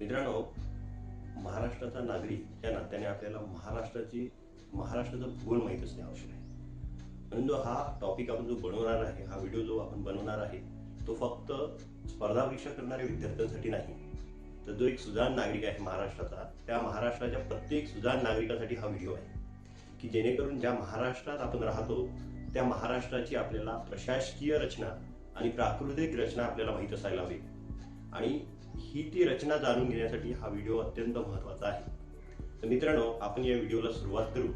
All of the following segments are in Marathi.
मित्रांनो महाराष्ट्राचा नागरिक या नात्याने आपल्याला महाराष्ट्राची महाराष्ट्राचं भूगोल माहीत असणे आवश्यक आहे. म्हणून जो हा टॉपिक आपण जो बनवणार आहे हा व्हिडिओ जो आपण बनवणार आहे तो फक्त स्पर्धा परीक्षा करणाऱ्या विद्यार्थ्यांसाठी नाही तर जो एक सुजाण नागरिक आहे महाराष्ट्राचा त्या महाराष्ट्राच्या प्रत्येक सुजाण नागरिकासाठी हा व्हिडिओ आहे. की जेणेकरून ज्या महाराष्ट्रात आपण राहतो त्या महाराष्ट्राची आपल्याला प्रशासकीय रचना आणि प्राकृतिक रचना आपल्याला माहीत असायला हवी. आणि ही ती रचना जाणून घेण्यासाठी हा व्हिडिओ अत्यंत महत्त्वाचा आहे. तर मित्रांनो आपण या व्हिडिओला सुरुवात करू.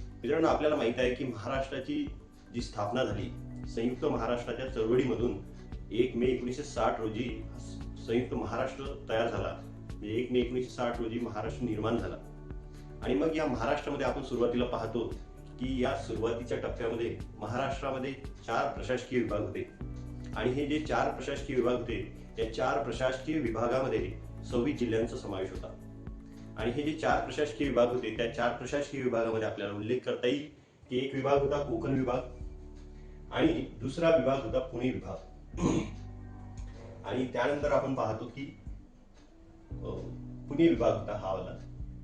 मित्रांनो आपल्याला माहीत आहे की महाराष्ट्राची जी स्थापना झाली संयुक्त महाराष्ट्राच्या चळवळीमधून एक मे एकोणीसशे साठ रोजी संयुक्त महाराष्ट्र तयार झाला. म्हणजे एक मे एकोणीसशे साठ रोजी महाराष्ट्र निर्माण झाला. आणि मग या महाराष्ट्रामध्ये आपण सुरुवातीला पाहतो की या सुरुवातीच्या टप्प्यामध्ये महाराष्ट्रामध्ये चार प्रशासकीय विभाग होते. आणि हे जे चार प्रशासकीय विभाग होते या चार प्रशासकीय विभागामध्ये सव्वीस जिल्ह्यांचा समावेश होता. आणि हे जे चार प्रशासकीय विभाग होते त्या चार प्रशासकीय विभागामध्ये आपल्याला उल्लेख करता येईल की एक विभाग होता कोकण विभाग आणि दुसरा विभाग होता पुणे विभाग. आणि त्यानंतर आपण पाहतो की पुणे विभाग होता हा वाला.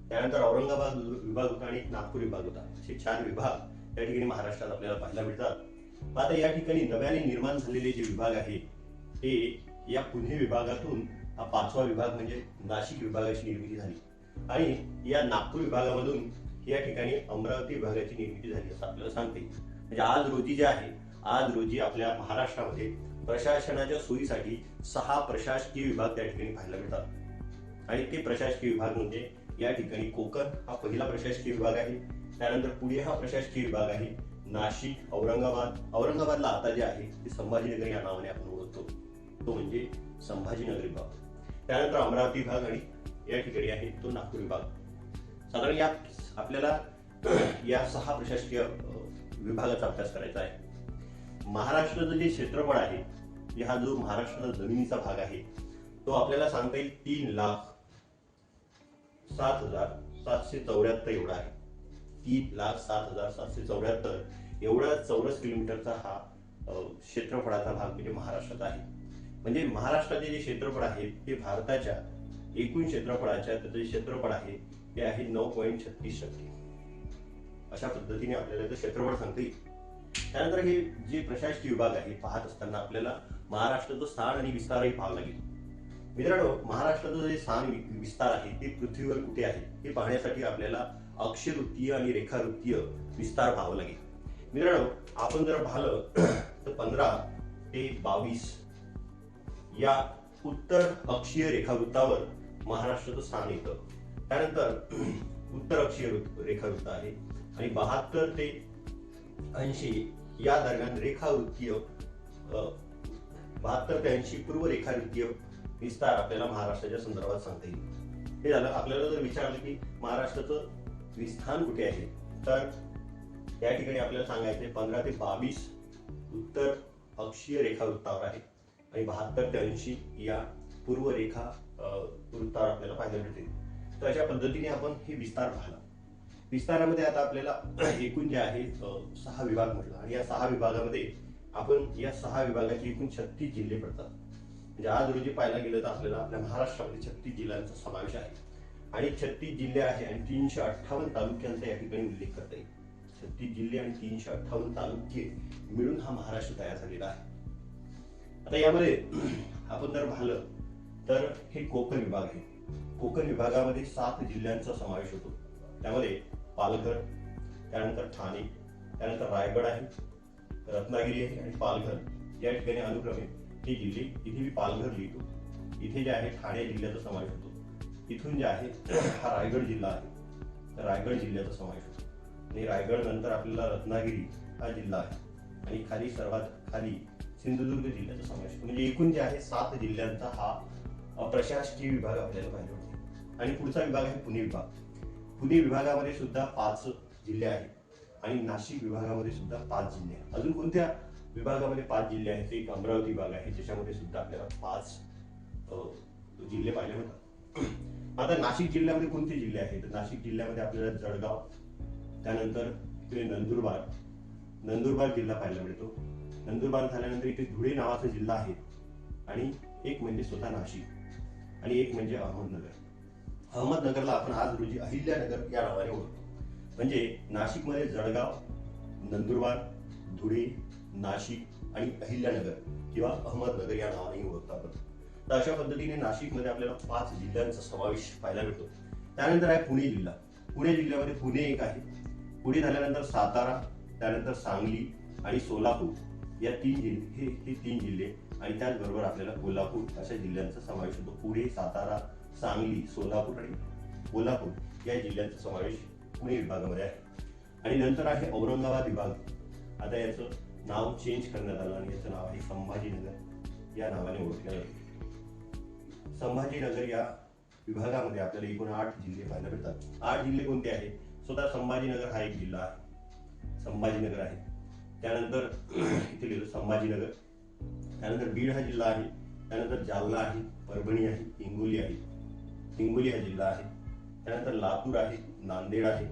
त्यानंतर औरंगाबाद विभाग होता आणि नागपूर विभाग होता. असे चार विभाग या ठिकाणी महाराष्ट्रात आपल्याला पाहायला मिळतात. आता या ठिकाणी नव्याने निर्माण झालेले जे विभाग आहे ते या पुणे विभागातून हा पाचवा विभाग म्हणजे नाशिक विभागाची निर्मिती झाली. आणि या नागपूर विभागामधून या ठिकाणी अमरावती विभागाची निर्मिती झाली असं आपल्याला सांगते. म्हणजे आज रोजी जे आहे आज रोजी आपल्या महाराष्ट्रामध्ये प्रशासनाच्या सोयीसाठी सहा प्रशासकीय विभाग त्या ठिकाणी पाहायला मिळतात. आणि ते प्रशासकीय विभाग म्हणजे या ठिकाणी कोकण हा पहिला प्रशासकीय विभाग आहे. त्यानंतर पुणे हा प्रशासकीय विभाग आहे. नाशिक औरंगाबाद औरंगाबादला आता जे आहे ते संभाजीनगर या नावाने आपण ओळखतो. तो म्हणजे संभाजीनगर विभाग. त्यानंतर अमरावती विभाग आणि या ठिकाणी आहे तो नागपूर विभाग. साधारण या आपल्याला या सहा प्रशासकीय विभागाचा अभ्यास करायचा आहे. महाराष्ट्राचं जे क्षेत्रफळ आहे म्हणजे हा जो महाराष्ट्राचा जमिनीचा भाग आहे तो आपल्याला सांगता येईल तीन लाख सात हजार सातशे चौऱ्याहत्तर एवढा आहे. तीन लाख सात हजार सातशे चौऱ्याहत्तर एवढा चौरस किलोमीटरचा हा क्षेत्रफळाचा भाग म्हणजे महाराष्ट्रात आहे. म्हणजे महाराष्ट्राचे जे क्षेत्रफळ आहे ते भारताच्या एकूण क्षेत्रफळाच्या त्याचं जे क्षेत्रफळ आहे ते आहे नऊ पॉईंट छत्तीस टक्के. अशा पद्धतीने आपल्याला ते क्षेत्रफळ सांगता येईल. त्यानंतर हे जे प्रशासकीय विभाग आहे पाहत असताना आपल्याला महाराष्ट्राचं स्थान आणि विस्तारही पाहावं लागेल. मित्रांनो महाराष्ट्राचं जे स्थान विस्तार आहे ते पृथ्वीवर कुठे आहे हे पाहण्यासाठी आपल्याला अक्षवृत्तीय आणि रेखावृत्तीय विस्तार पाहावं लागेल. मित्रांनो आपण जर पाहिलं तर पंधरा ते बावीस या उत्तर अक्षीय रेखावृत्तावर महाराष्ट्राचं स्थान येतं. त्यानंतर उत्तर अक्षीय रेखावृत्त आहे आणि बहात्तर ते ऐंशी या दरम्यान रेखावृत्तीय बहात्तर ते ऐंशी पूर्व रेखावृत्तीय विस्तार आपल्याला महाराष्ट्राच्या संदर्भात सांगता येईल. हे झालं आपल्याला जर विचारलं की महाराष्ट्राचं विस्थान कुठे आहे तर या ठिकाणी आपल्याला सांगायचं पंधरा ते बावीस उत्तर अक्षीय रेखावृत्तावर आहे. आणि बहात्तर ते ऐंशी या पूर्वरेखा वृत्तावर आपल्याला पाहायला मिळते तर अशा पद्धतीने आपण हे विस्तार पाहिला. विस्तारामध्ये आता आपल्याला एकूण जे आहे सहा विभाग म्हटलं. आणि या सहा विभागामध्ये आपण या सहा विभागाचे एकूण छत्तीस जिल्हे पडतात. म्हणजे आज रोजी पाहायला गेलं तर आपल्याला आपल्या महाराष्ट्रामध्ये छत्तीस जिल्ह्यांचा समावेश आहे. आणि छत्तीस जिल्हे आहे आणि तीनशे अठ्ठावन्न तालुक्यांचा या ठिकाणी उल्लेख करता येईल. छत्तीस जिल्हे आणि तीनशे अठ्ठावन्न तालुके मिळून हा महाराष्ट्र तयार झालेला आहे. आता यामध्ये आपण जर पाहिलं तर हे कोकण विभाग आहे. कोकण विभागामध्ये सात जिल्ह्यांचा समावेश होतो. त्यामध्ये पालघर त्यानंतर ठाणे त्यानंतर रायगड आहे रत्नागिरी आहे आणि पालघर. या ठिकाणी अनुक्रमे हे जिल्हे इथे मी पालघर लिहितो. इथे जे आहे ठाणे जिल्ह्याचा समावेश होतो. इथून जे आहे हा रायगड जिल्हा आहे. तर रायगड जिल्ह्याचा समावेश होतो. आणि रायगड नंतर आपल्याला रत्नागिरी हा जिल्हा आहे. आणि खाली सर्वात खाली सिंधुदुर्ग जिल्ह्याचा समावेश. म्हणजे एकूण जे आहे सात जिल्ह्यांचा हा प्रशासकीय विभाग आपल्याला पाहिजे होते. आणि पुढचा विभाग आहे पुणे विभाग. पुणे विभागामध्ये सुद्धा पाच जिल्हे आहेत आणि नाशिक विभागामध्ये सुद्धा पाच जिल्हे आहेत. अजून कोणत्या विभागामध्ये पाच जिल्हे आहेत? एक अमरावती विभाग आहे ज्याच्यामध्ये सुद्धा आपल्याला पाच जिल्हे पाहिजे होतात. आता नाशिक जिल्ह्यामध्ये कोणते जिल्हे आहेत? तर नाशिक जिल्ह्यामध्ये आपल्याला जळगाव त्यानंतर इकडे नंदुरबार. नंदुरबार जिल्हा पाहायला मिळतो. नंदुरबार झाल्यानंतर इथे धुळे नावाचा जिल्हा आहे. आणि एक म्हणजे स्वतः नाशिक आणि एक म्हणजे अहमदनगर. अहमदनगरला आपण आज रोजी अहिल्यानगर या नावाने ओळखतो. म्हणजे नाशिकमध्ये जळगाव नंदुरबार धुळे नाशिक आणि अहिल्यानगर किंवा अहमदनगर या नावाने ओळखतो आपण. तर अशा पद्धतीने नाशिकमध्ये आपल्याला पाच जिल्ह्यांचा समावेश पाहायला मिळतो. त्यानंतर आहे पुणे जिल्हा. पुणे जिल्ह्यामध्ये पुणे एक आहे. पुणे झाल्यानंतर सातारा त्यानंतर सांगली आणि सोलापूर. या तीन जिल्हे हे हे तीन जिल्हे आणि त्याचबरोबर आपल्याला कोल्हापूर अशा जिल्ह्यांचा समावेश होतो. पुणे सातारा सांगली सोलापूर आणि कोल्हापूर या जिल्ह्यांचा समावेश पुणे विभागामध्ये आहे. आणि नंतर आहे औरंगाबाद विभाग. आता याचं नाव चेंज करण्यात आलं आणि याचं नाव आहे संभाजीनगर. या नावाने ओळखलं जातं. संभाजीनगर या विभागामध्ये आपल्याला एकूण आठ जिल्हे पाहायला मिळतात. आठ जिल्हे कोणते आहेत? स्वतः संभाजीनगर हा एक जिल्हा आहे. संभाजीनगर आहे. त्यानंतर इथे लिहिलं संभाजीनगर. त्यानंतर बीड हा जिल्हा आहे. त्यानंतर जालना आहे परभणी आहे हिंगोली आहे. हिंगोली हा जिल्हा आहे. त्यानंतर लातूर आहे नांदेड आहे.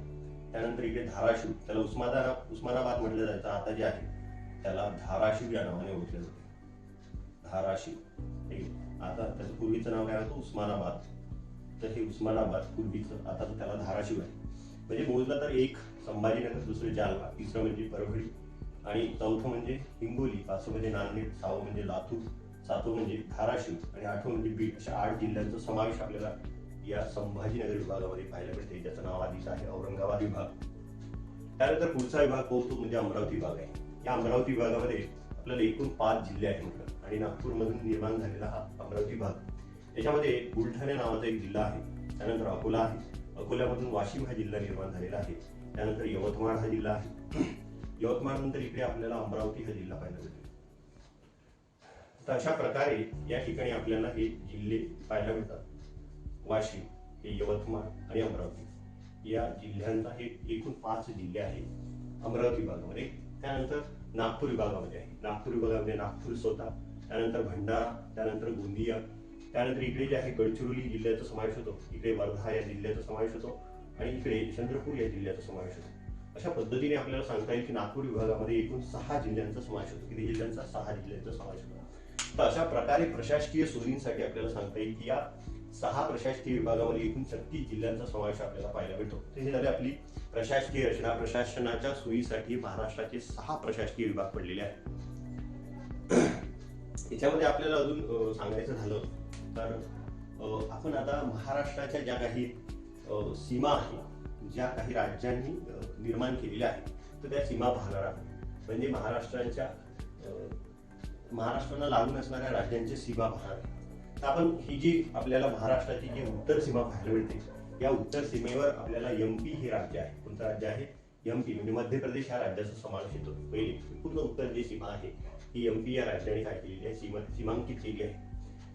त्यानंतर इकडे धाराशिव. त्याला उस्मादा उस्मानाबाद म्हटलं जायचं आता जे आहे त्याला धाराशिव या नावाने ओळखले जाते. धाराशिव. ठीक आहे. आता त्याचं पूर्वीचं नाव काय होतं? उस्मानाबाद. तर हे उस्मानाबाद पूर्वीचं आता तर त्याला धाराशिव आहे. म्हणजे मोजलं तर एक संभाजीनगर दुसरं जालना तिसरं म्हणजे परभणी. आणि चौथं म्हणजे हिंगोली पाचवं म्हणजे नांदेड सहावं म्हणजे लातूर सातवं म्हणजे धाराशिव आणि आठवं म्हणजे बीड अशा आठ जिल्ह्यांचा समावेश आपल्याला या संभाजीनगर विभागामध्ये पाहायला मिळते ज्याचं नाव आधीच आहे औरंगाबाद विभाग. त्यानंतर पुढचा विभाग पोहोचतो म्हणजे अमरावती विभाग आहे. या अमरावती विभागामध्ये आपल्याला एकूण पाच जिल्हे आहेत म्हटलं. आणि नागपूरमधून निर्माण झालेला हा अमरावती विभाग. याच्यामध्ये बुलढाणा नावाचा एक जिल्हा आहे. त्यानंतर अकोला आहे. अकोल्यामधून वाशिम हा जिल्हा निर्माण झालेला आहे. त्यानंतर यवतमाळ हा जिल्हा आहे. यवतमाळ नंतर इकडे आपल्याला अमरावती हा जिल्हा पाहायला मिळतो तर अशा प्रकारे या ठिकाणी आपल्याला हे जिल्हे पाहायला मिळतात. वाशिम हे यवतमाळ आणि अमरावती. या जिल्ह्यांचा हे एकूण पाच जिल्हे आहेत. अमरावती विभागामध्ये त्यानंतर नागपूर विभागामध्ये आहे. नागपूर विभागामध्ये नागपूर स्वतः त्यानंतर भंडारा त्यानंतर गोंदिया त्यानंतर इकडे जे आहे गडचिरोली जिल्ह्याचा समावेश होतो. इकडे वर्धा या जिल्ह्याचा समावेश होतो आणि इकडे चंद्रपूर या जिल्ह्याचा समावेश होतो. अशा पद्धतीने आपल्याला सांगता येईल की नागपूर विभागामध्ये एकूण सहा जिल्ह्यांचा समावेश होतो. किती जिल्ह्यांचा? सहा जिल्ह्यांचा समावेश होतो. तर अशा प्रकारे प्रशासकीय सोयींसाठी आपल्याला सांगता येईल की या सहा प्रशासकीय विभागामध्ये एकूण छत्तीस जिल्ह्यांचा समावेश आपल्याला पाहायला मिळतो तर हे झाले आपली प्रशासकीय रचना. प्रशासनाच्या सोयीसाठी महाराष्ट्राचे सहा प्रशासकीय विभाग पडलेले आहेत. याच्यामध्ये आपल्याला अजून सांगायचं झालं तर आपण आता महाराष्ट्राच्या ज्या काही सीमा आहेत ज्या काही राज्यांनी निर्माण केलेल्या आहेत तर त्या सीमा भागाला म्हणजे महाराष्ट्राच्या महाराष्ट्राला लागून असणाऱ्या राज्यांचे सीमा भाग तर आपण ही जी आपल्याला महाराष्ट्राची जी उत्तर सीमा पाहायला मिळते या उत्तर सीमेवर आपल्याला एम पी हे राज्य आहे. कोणतं राज्य आहे? एम पी म्हणजे मध्य प्रदेश या राज्याचा समावेश येतो पहिले पूर्ण उत्तर जी सीमा आहे ही एम पी या राज्याने काय केलेली आहे? सीमा सीमांकित केली आहे.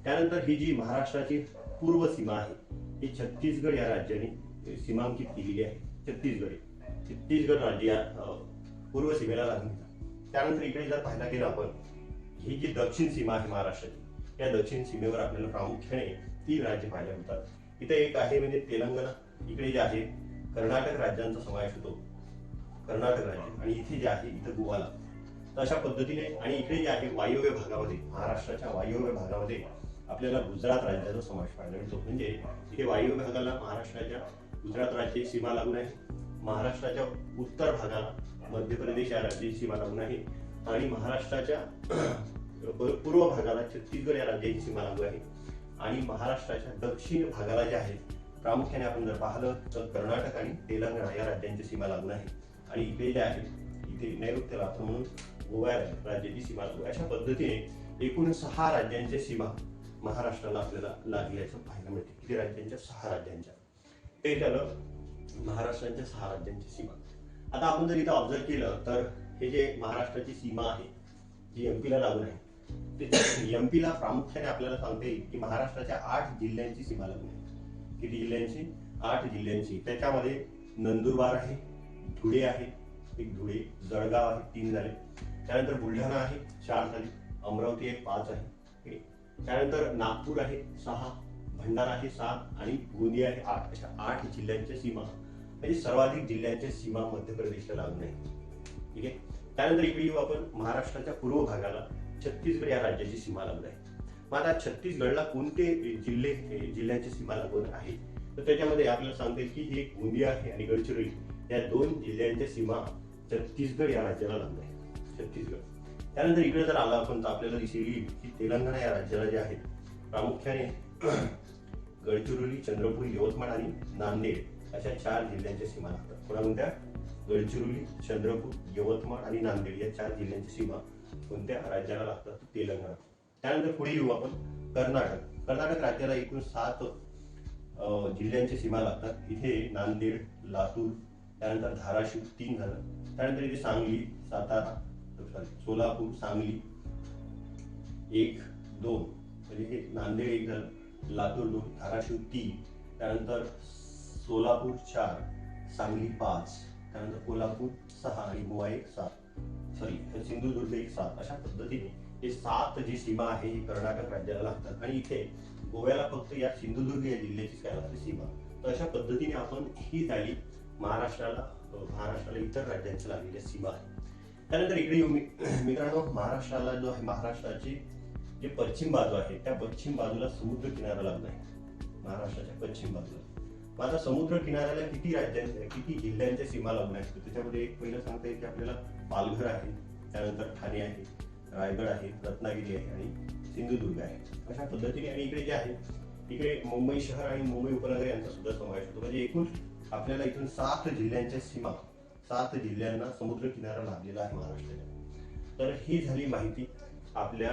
त्यानंतर ही जी महाराष्ट्राची पूर्व सीमा आहे ही छत्तीसगड या राज्याने सीमांकित केलेली आहे. छत्तीसगड छत्तीसगड राज्य या पूर्व सीमेला लागून त्यानंतर इकडे जर पाहायला गेलं आपण ही जी दक्षिण सीमा आहे महाराष्ट्राची या दक्षिण सीमेवर आपल्याला प्रामुख्याने तीन राज्य पाहायला मिळतात. इथे एक आहे म्हणजे तेलंगणा. इकडे जे आहे कर्नाटक राज्यांचा समावेश होतो. कर्नाटक राज्य. आणि इथे जे आहे इथं गोवाला. तर अशा पद्धतीने आणि इकडे जे आहे वायव्य भागामध्ये महाराष्ट्राच्या वायव्य भागामध्ये आपल्याला गुजरात राज्याचा समावेश पाहायला मिळतो. म्हणजे इथे वायव्य भागाला महाराष्ट्राच्या गुजरात राज्याची सीमा लागून आहे. महाराष्ट्राच्या उत्तर भागाला मध्य प्रदेश या राज्याची सीमा लागून आहे. आणि महाराष्ट्राच्या पूर्व भागाला छत्तीसगड या राज्याची सीमा लागू आहे. आणि महाराष्ट्राच्या दक्षिण भागाला जे आहे प्रामुख्याने आपण जर पाहिलं तर कर्नाटक आणि तेलंगणा या राज्यांची सीमा लागून आहे. आणि इथे जे आहे इथे नैऋत्य राष्ट्र म्हणून गोवा राज्याची सीमा लागू अशा पद्धतीने एकूण सहा राज्यांच्या सीमा महाराष्ट्राला आपल्याला लागल्याचं पाहायला मिळते. किती राज्यांच्या सहा राज्यांच्या. ते झालं महाराष्ट्राच्या सहा राज्यांची सीमा. आता आपण जर इथं ऑब्झर्व केलं तर हे जे महाराष्ट्राची सीमा आहे जी एमपीला लागून आहे ते एमपीला प्रामुख्याने आपल्याला सांगता येईल की महाराष्ट्राच्या आठ जिल्ह्यांची सीमा लागून आहे. किती जिल्ह्यांची? आठ जिल्ह्यांची. त्याच्यामध्ये नंदुरबार आहे धुळे आहे एक धुळे जळगाव आहे तीन झाले. त्यानंतर बुलढाणा आहे चार झाले. अमरावती एक पाच आहे. त्यानंतर नागपूर आहे सहा. भंडारा हे सात आणि गोंदिया हे आठ अशा आठ जिल्ह्यांच्या सीमा. म्हणजे सर्वाधिक जिल्ह्यांच्या सीमा मध्य प्रदेशला लागून आहे. ठीक आहे? त्यानंतर इकडे येऊ आपण महाराष्ट्राच्या पूर्व भागाला. छत्तीसगड या राज्याची सीमा लागून आहे. मग आता छत्तीसगडला कोणते जिल्हे हे सीमा लागून आहे? तर त्याच्यामध्ये आपल्याला सांगता येईल की हे गोंदिया आहे आणि गडचिरोली या दोन जिल्ह्यांच्या सीमा छत्तीसगड या राज्याला लागून आहे. छत्तीसगड. त्यानंतर इकडे जर आला आपण तर आपल्याला दिसेल की तेलंगणा या राज्याला जे आहे प्रामुख्याने गडचिरोली चंद्रपूर यवतमाळ आणि नांदेड अशा चार जिल्ह्यांच्या सीमा लागतात. कोणत्या? गडचिरोली चंद्रपूर यवतमाळ आणि नांदेड या चार जिल्ह्यांची सीमा कोणत्या राज्याला लागतात? तेलंगणा. त्यानंतर पुढे येऊ आपण कर्नाटक. कर्नाटक राज्याला एकूण सात जिल्ह्यांची सीमा लागतात. इथे नांदेड लातूर त्यानंतर धाराशिव तीन झालं. त्यानंतर इथे सांगली सातारा सोलापूर सांगली एक दोन. म्हणजे हे नांदेड एक झालं. लातूर दोन धाराशिव तीन त्यानंतर सोलापूर चार सांगली पाच त्यानंतर कोल्हापूर सहा आणि गोवा एक सात. सॉरी सिंधुदुर्ग एक सात. अशा पद्धतीने हे सात जी सीमा आहे ही कर्नाटक राज्याला लागतात. आणि इथे गोव्याला फक्त या सिंधुदुर्ग या जिल्ह्याचीच काय लागते? सीमा. तर अशा पद्धतीने आपण ही झाली महाराष्ट्राला महाराष्ट्राला इतर राज्यांच्या लागलेल्या सीमा आहे. त्यानंतर इकडे येऊ मित्रांनो महाराष्ट्राला जो आहे महाराष्ट्राची जे पश्चिम बाजू आहे त्या पश्चिम बाजूला समुद्र किनारा लागला आहे. महाराष्ट्राच्या पश्चिम बाजूला. माझा समुद्र किनाऱ्याला किती राज्यांच्या किती जिल्ह्यांच्या सीमा लागून आहेत? त्याच्यामध्ये एक पहिलं सांगता येईल की आपल्याला पालघर आहे त्यानंतर ठाणे आहे रायगड आहे रत्नागिरी आहे आणि सिंधुदुर्ग आहे. अशा पद्धतीने आणि इकडे जे आहे इकडे मुंबई शहर आणि मुंबई उपनगर यांचा सुद्धा समावेश होतो. म्हणजे एकूण आपल्याला इथून सात जिल्ह्यांच्या सीमा सात जिल्ह्यांना समुद्र किनारा लाभलेला आहे महाराष्ट्राच्या. तर ही झाली माहिती. आपल्या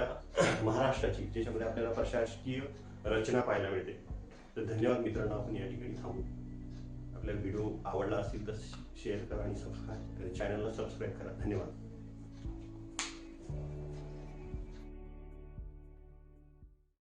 महाराष्ट्राची ज्याच्यामध्ये आपल्याला प्रशासकीय रचना पाहायला मिळते. तर धन्यवाद मित्रांनो आपण या ठिकाणी थांबू. आपला व्हिडिओ आवडला असेल तर शेअर करा आणि सबस्क्राईब चॅनलला सबस्क्राईब करा. धन्यवाद.